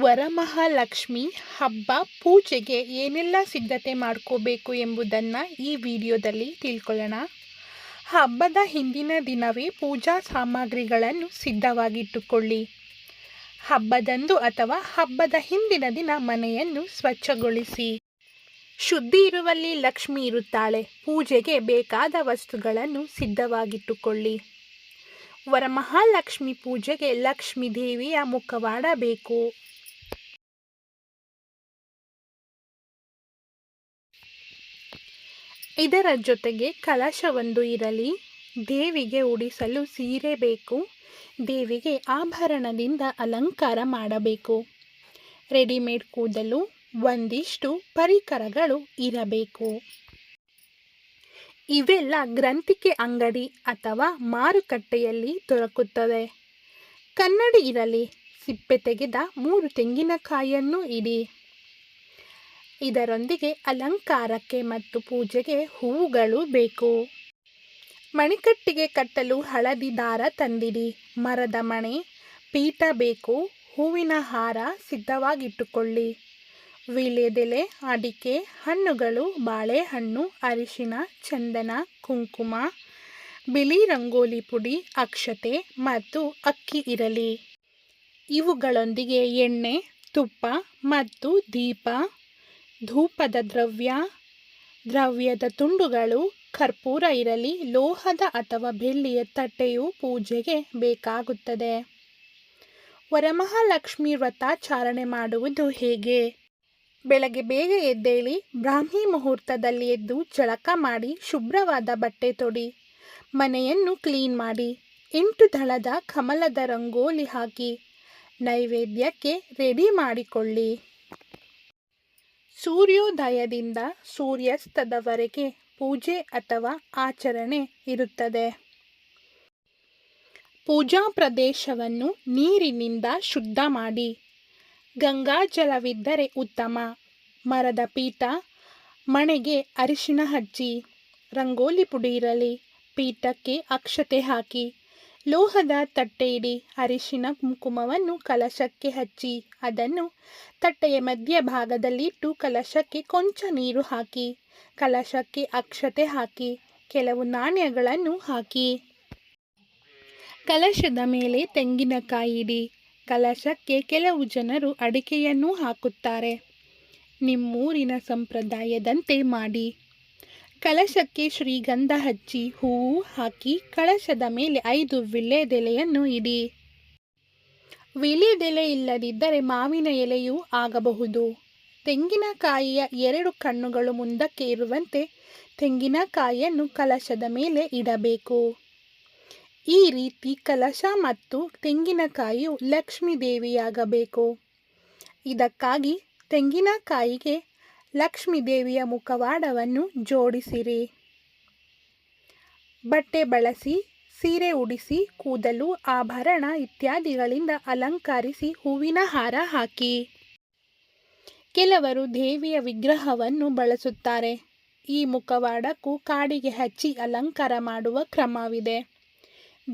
ವರಮಹಾಲಕ್ಷ್ಮಿ ಹಬ್ಬ ಪೂಜೆಗೆ ಏನೆಲ್ಲ ಸಿದ್ಧತೆ ಮಾಡ್ಕೋಬೇಕು ಎಂಬುದನ್ನು ಈ ವಿಡಿಯೋದಲ್ಲಿ ತಿಳ್ಕೊಳ್ಳೋಣ. ಹಬ್ಬದ ಹಿಂದಿನ ದಿನವೇ ಪೂಜಾ ಸಾಮಗ್ರಿಗಳನ್ನು ಸಿದ್ಧವಾಗಿಟ್ಟುಕೊಳ್ಳಿ. ಹಬ್ಬದಂದು ಅಥವಾ ಹಬ್ಬದ ಹಿಂದಿನ ದಿನ ಮನೆಯನ್ನು ಸ್ವಚ್ಛಗೊಳಿಸಿ. ಶುದ್ಧಿ ಇರುವಲ್ಲಿ ಲಕ್ಷ್ಮಿ ಇರುತ್ತಾಳೆ. ಪೂಜೆಗೆ ಬೇಕಾದ ವಸ್ತುಗಳನ್ನು ಸಿದ್ಧವಾಗಿಟ್ಟುಕೊಳ್ಳಿ. ವರಮಹಾಲಕ್ಷ್ಮಿ ಪೂಜೆಗೆ ಲಕ್ಷ್ಮೀ ದೇವಿಯ ಮುಖವಾಡ ಬೇಕು ಇದರ ಜೊತೆಗೆ ಕಲಶವೊಂದು ಇರಲಿ. ದೇವಿಗೆ ಉಡಿಸಲು ಸೀರೆ ಬೇಕು. ದೇವಿಗೆ ಆಭರಣದಿಂದ ಅಲಂಕಾರ ಮಾಡಬೇಕು. ರೆಡಿಮೇಡ್ ಕೂದಲು ಒಂದಿಷ್ಟು ಪರಿಕರಗಳು ಇರಬೇಕು. ಇವೆಲ್ಲ ಗ್ರಂಥಿಕೆ ಅಂಗಡಿ ಅಥವಾ ಮಾರುಕಟ್ಟೆಯಲ್ಲಿ ದೊರಕುತ್ತದೆ. ಕನ್ನಡಿ ಇರಲಿ. ಸಿಪ್ಪೆ ತೆಗೆದ ಮೂರು ತೆಂಗಿನಕಾಯಿಯನ್ನು ಇಡಿ. ಇದರೊಂದಿಗೆ ಅಲಂಕಾರಕ್ಕೆ ಮತ್ತು ಪೂಜೆಗೆ ಹೂವುಗಳು ಬೇಕು. ಮಣಿಕಟ್ಟಿಗೆ ಕಟ್ಟಲು ಹಳದಿ ದಾರ ತಂದಿಡಿ. ಮರದ ಮಣೆ, ಪೀಠ ಬೇಕು. ಹೂವಿನ ಹಾರ ಸಿದ್ಧವಾಗಿಟ್ಟುಕೊಳ್ಳಿ. ವೀಳ್ಯದೆಲೆ, ಅಡಿಕೆ, ಹಣ್ಣುಗಳು, ಬಾಳೆಹಣ್ಣು, ಅರಿಶಿನ, ಚಂದನ, ಕುಂಕುಮ, ಬಿಳಿ ರಂಗೋಲಿ ಪುಡಿ, ಅಕ್ಷತೆ ಮತ್ತು ಅಕ್ಕಿ ಇರಲಿ. ಇವುಗಳೊಂದಿಗೆ ಎಣ್ಣೆ, ತುಪ್ಪ ಮತ್ತು ದೀಪ ಧೂಪದ ದ್ರವ್ಯ, ದ್ರವ್ಯದ ತುಂಡುಗಳು, ಕರ್ಪೂರ ಇರಲಿ, ಲೋಹದ ಅಥವಾ ಬೆಳ್ಳಿಯ ತಟ್ಟೆಯು ಪೂಜೆಗೆ ಬೇಕಾಗುತ್ತದೆ. ವರಮಹಾಲಕ್ಷ್ಮಿ ವ್ರತಾಚಾರಣೆ ಮಾಡುವುದು ಹೇಗೆ? ಬೆಳಗ್ಗೆ ಬೇಗ ಎದ್ದೇಳಿ, ಬ್ರಾಹ್ಮಿ ಮುಹೂರ್ತದಲ್ಲಿ ಎದ್ದು ಜಳಕ ಮಾಡಿ, ಶುಭ್ರವಾದ ಬಟ್ಟೆ ತೊಡಿ, ಮನೆಯನ್ನು ಕ್ಲೀನ್ ಮಾಡಿ, ಎಂಟು ದಳದ ಕಮಲದ ರಂಗೋಲಿ ಹಾಕಿ, ನೈವೇದ್ಯಕ್ಕೆ ರೆಡಿ ಮಾಡಿಕೊಳ್ಳಿ. ಸೂರ್ಯೋದಯದಿಂದ ಸೂರ್ಯಾಸ್ತದವರೆಗೆ ಪೂಜೆ ಅಥವಾ ಆಚರಣೆ ಇರುತ್ತದೆ. ಪೂಜಾ ಪ್ರದೇಶವನ್ನು ನೀರಿನಿಂದ ಶುದ್ಧ ಮಾಡಿ. ಗಂಗಾಜಲವಿದ್ದರೆ ಉತ್ತಮ. ಮರದ ಪೀಠ ಮಣೆಗೆ ಅರಿಶಿಣ ಹಚ್ಚಿ. ರಂಗೋಲಿ ಪುಡಿ ಇರಲಿ ಪೀಠಕ್ಕೆ ಅಕ್ಷತೆ ಹಾಕಿ. ಲೋಹದ ತಟ್ಟೆಯಿಡಿ ಅರಿಶಿನ ಕುಂಕುಮವನ್ನು ಕಲಶಕ್ಕೆ ಹಚ್ಚಿ, ಅದನ್ನು ತಟ್ಟೆಯ ಮಧ್ಯಭಾಗದಲ್ಲಿಟ್ಟು ಕಲಶಕ್ಕೆ ಕೊಂಚ ನೀರು ಹಾಕಿ, ಕಲಶಕ್ಕೆ ಅಕ್ಷತೆ ಹಾಕಿ, ಕೆಲವು ನಾಣ್ಯಗಳನ್ನು ಹಾಕಿ. ಕಲಶದ ಮೇಲೆ ತೆಂಗಿನಕಾಯಿ ಇಡಿ, ಕಲಶಕ್ಕೆ ಕೆಲವು ಜನರು ಅಡಿಕೆಯನ್ನು ಹಾಕುತ್ತಾರೆ. ನಿಮ್ಮೂರಿನ ಸಂಪ್ರದಾಯದಂತೆ ಮಾಡಿ. ಕಲಶಕ್ಕೆ ಶ್ರೀಗಂಧ ಹಚ್ಚಿ ಹೂವು ಹಾಕಿ ಕಳಶದ ಮೇಲೆ ಐದು ವಿಳ್ಳೆದೆಲೆಯನ್ನು ಇಡಿ. ವಿಳ್ಯದೆಲೆ ಇಲ್ಲದಿದ್ದರೆ ಮಾವಿನ ಎಲೆಯೂ ಆಗಬಹುದು. ತೆಂಗಿನಕಾಯಿಯ ಎರಡು ಕಣ್ಣುಗಳು ಮುಂದಕ್ಕೆ ಇರುವಂತೆ ತೆಂಗಿನಕಾಯಿಯನ್ನು ಕಲಶದ ಮೇಲೆ ಇಡಬೇಕು. ಈ ರೀತಿ ಕಲಶ ಮತ್ತು ತೆಂಗಿನಕಾಯಿಯು ಲಕ್ಷ್ಮೀ ದೇವಿಯಾಗಬೇಕು. ಇದಕ್ಕಾಗಿ ತೆಂಗಿನಕಾಯಿಗೆ ಲಕ್ಷ್ಮೀ ದೇವಿಯ ಮುಖವಾಡವನ್ನು ಜೋಡಿಸಿರಿ. ಬಟ್ಟೆ ಬಳಸಿ, ಸೀರೆ ಉಡಿಸಿ, ಕೂದಲು, ಆಭರಣ ಇತ್ಯಾದಿಗಳಿಂದ ಅಲಂಕರಿಸಿ ಹೂವಿನ ಹಾರ ಹಾಕಿ. ಕೆಲವರು ದೇವಿಯ ವಿಗ್ರಹವನ್ನು ಬಳಸುತ್ತಾರೆ. ಈ ಮುಖವಾಡಕ್ಕೂ ಕಾಡಿಗೆ ಹಚ್ಚಿ ಅಲಂಕಾರ ಮಾಡುವ ಕ್ರಮವಿದೆ.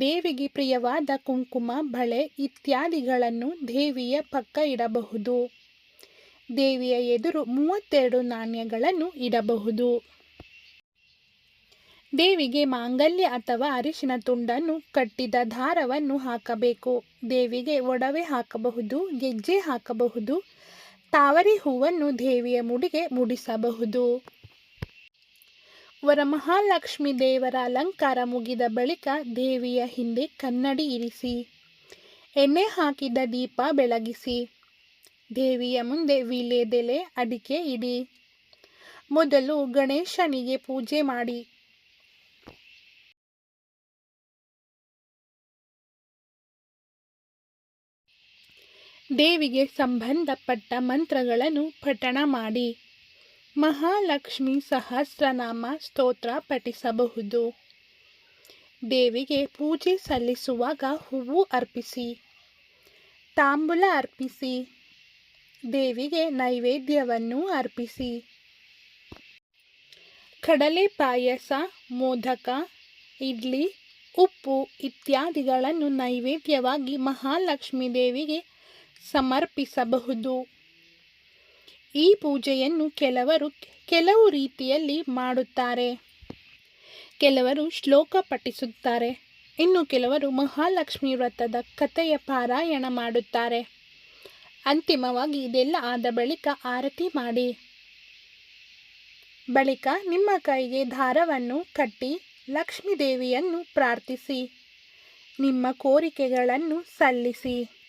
ದೇವಿಗೆ ಪ್ರಿಯವಾದ ಕುಂಕುಮ, ಬಳೆ ಇತ್ಯಾದಿಗಳನ್ನು ದೇವಿಯ ಪಕ್ಕ ಇಡಬಹುದು. ದೇವಿಯ ಎದುರು ಮೂವತ್ತೆರಡು ನಾಣ್ಯಗಳನ್ನು ಇಡಬಹುದು. ದೇವಿಗೆ ಮಾಂಗಲ್ಯ ಅಥವಾ ಅರಿಶಿನ ತುಂಡನ್ನು ಕಟ್ಟಿದ ದಾರವನ್ನು ಹಾಕಬೇಕು. ದೇವಿಗೆ ಒಡವೆ ಹಾಕಬಹುದು, ಗೆಜ್ಜೆ ಹಾಕಬಹುದು, ತಾವರೆ ಹೂವನ್ನು ದೇವಿಯ ಮುಡಿಗೆ ಮುಡಿಸಬಹುದು. ವರಮಹಾಲಕ್ಷ್ಮಿ ದೇವರ ಅಲಂಕಾರ ಮುಗಿದ ಬಳಿಕ ದೇವಿಯ ಹಿಂದೆ ಕನ್ನಡಿ ಇರಿಸಿ, ಎಣ್ಣೆ ಹಾಕಿದ ದೀಪ ಬೆಳಗಿಸಿ. ದೇವಿಯ ಮುಂದೆ ವೀಳ್ಯದೆಲೆ ಅಡಿಕೆ ಇಡಿ. ಮೊದಲು ಗಣೇಶನಿಗೆ ಪೂಜೆ ಮಾಡಿ. ದೇವಿಗೆ ಸಂಬಂಧಪಟ್ಟ ಮಂತ್ರಗಳನ್ನು ಪಠಣ ಮಾಡಿ. ಮಹಾಲಕ್ಷ್ಮಿ ಸಹಸ್ರನಾಮ ಸ್ತೋತ್ರ ಪಠಿಸಬಹುದು. ದೇವಿಗೆ ಪೂಜೆ ಸಲ್ಲಿಸುವಾಗ ಹೂವು ಅರ್ಪಿಸಿ. ತಾಂಬೂಲ ಅರ್ಪಿಸಿ. ದೇವಿಗೆ ನೈವೇದ್ಯವನ್ನು ಅರ್ಪಿಸಿ. ಕಡಲೆ ಪಾಯಸ, ಮೋದಕ, ಇಡ್ಲಿ, ಉಪ್ಪು ಇತ್ಯಾದಿಗಳನ್ನು ನೈವೇದ್ಯವಾಗಿ ಮಹಾಲಕ್ಷ್ಮಿ ದೇವಿಗೆ ಸಮರ್ಪಿಸಬಹುದು. ಈ ಪೂಜೆಯನ್ನು ಕೆಲವರು ಕೆಲವು ರೀತಿಯಲ್ಲಿ ಮಾಡುತ್ತಾರೆ. ಕೆಲವರು ಶ್ಲೋಕ ಪಠಿಸುತ್ತಾರೆ. ಇನ್ನು ಕೆಲವರು ಮಹಾಲಕ್ಷ್ಮಿ ವ್ರತದ ಕಥೆಯ ಪಾರಾಯಣ ಮಾಡುತ್ತಾರೆ. ಅಂತಿಮವಾಗಿ ಇದೆಲ್ಲ ಆದ ಬಳಿಕ ಆರತಿ ಮಾಡಿ. ಬಳಿಕ ನಿಮ್ಮ ಕೈಗೆ ದಾರವನ್ನು ಕಟ್ಟಿ ಲಕ್ಷ್ಮೀದೇವಿಯನ್ನು ಪ್ರಾರ್ಥಿಸಿ. ನಿಮ್ಮ ಕೋರಿಕೆಗಳನ್ನು ಸಲ್ಲಿಸಿ.